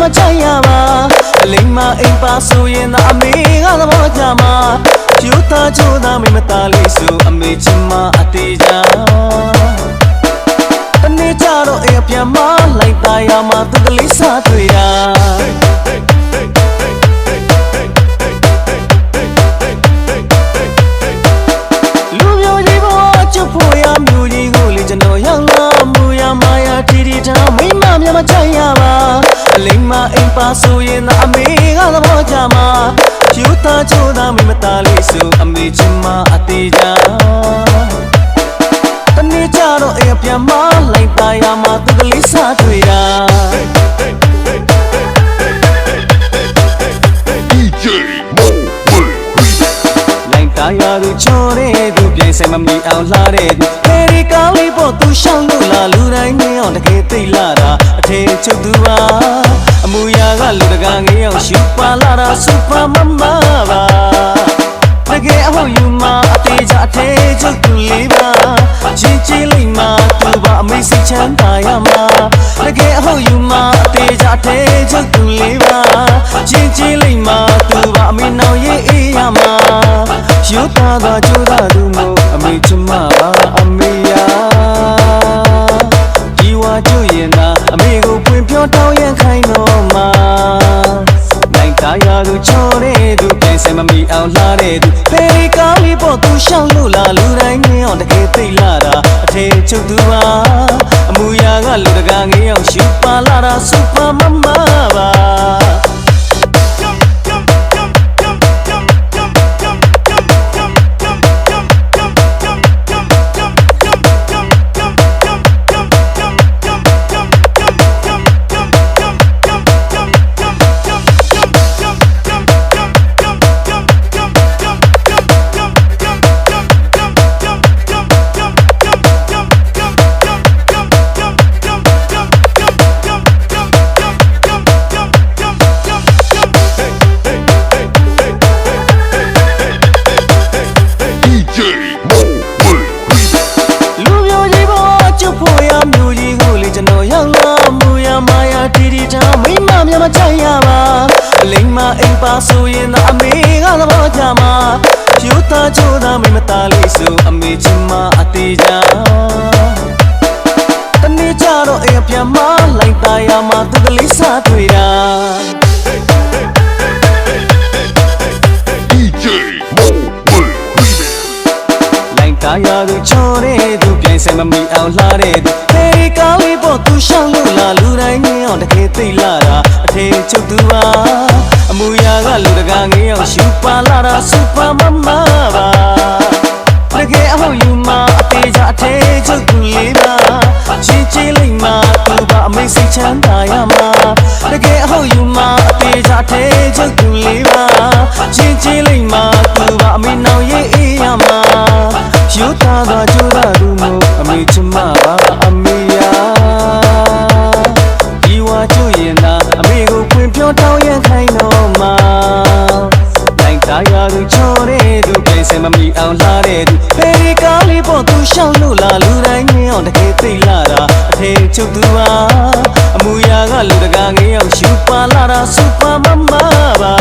မချိုင်ရပါအလိမ္မာအိမ်ပါဆိုရင်သာအမေကသဘောကျမှာကျူတာကျူတာမိမသားလေးဆိုအမေချင်မအတေးကြတနေ့ကြတော့အပြန်မလိုက်သားရမှာသူကလေးစားတွေ့ရ လိမ္မာအိမ်ပါဆိုရင်သာအမေကသဘောကြမှာယူသားချိုးသားမိမသားလေးဆိုအမေချင်မအသေးကြတနေ့ကြတော့အိမ်အပြန်မလိုက်သားရမှာသူကလေးစားတွေ့တာ DJ Mo Will လိုက်သားရသူချောတဲ့သူပြိုင်ဆိုင်မမီအောင်လှတဲ့သူဟယ်ရီကားလေးပေါ်သူရှောင်းလို့လာလူတိုင်းငင်းအောင်တကယ်သိလာတာအထင်ချုပ်သူပါအ မူအရာကလူတကာငင်းအောင်ရှူပါလာတာစူပါမမပါတကယ်အဟုတ်ယူမအသေးချအထင်ချုပ်သူလေးပါချင်းချင်းလေးမှာသူပါအမေစိတ်ချမ်းသာရမှာတကယ်အဟုတ်ယူမအသေးချအထင်ချုပ်သူလေးပါချင်းချင်းလေးမှာသူပါအမေနောင်ရေးအေးရမှာယူသားသာကြိုးသား ကိုပွင့်ပြောတောင်းရန်ခိုင်းတော့မှာနိုင်သားရသူချော်တဲ့သူပြန်စမမီအောင်လှတဲ့သူဖေရီကားလေးပေါ်သူရှောင်းလို့လာလူတိုင်းငင်းအောင်တကယ်သိလာတာအထင်ချုပ်သူပါအမူအရာကလူတကာငင်းအောင်ရှူပါလာတာစူပါမမပါ မှာယူသားချိုးသားမိမသားလေးဆိုအမေချင်မအသေးကြတနေ့ကြတော့အိမ်အပြန်မလိုက်သားရမှာသူကလေးစားတွေ့တာ DJ Mo Will လိုက်သားရသူချော်တဲ့သူပြိုင်ဆိုင်မမီအောင်လှတဲ့သူဟေးကားလေးပေါ်သူရှောင်း သိလာတာအထင်ချုပ်သူပါအမူအရာကလူတကာငင်းအောင်ရှူပါလာတာစူပါမမပါတကယ်အဟုတ်ယူမအသေးချာအထင်ချုပ်သူလေးပါချင်းချင်းလိမ့်မှာသူပါအမေစိတ်ချမ်းသာရမှာတကယ်အဟုတ်ယူမအသေးချာအထင်ချုပ်သူလေးပါချင်းချင်းလိမ့်မှာသူပါအမေနောင်ရေးအေးရမှာယူသားသာကြိုးသားသူမို့အမေချမပါအမေ နိုင်သားရသူချော်တဲ့သူပြိုင်စင်မမီအောင်လှတဲ့သူဖေရီကားလေးပေါ်သူရှောင်းလို့လာလူတိုင်းငင်းအောင်တကယ်သိလာတာအထင်ချုပ်သူပါအမူအရာကလူတကာငင်းအောင်ရှူပါလာတာစူပါမမပါ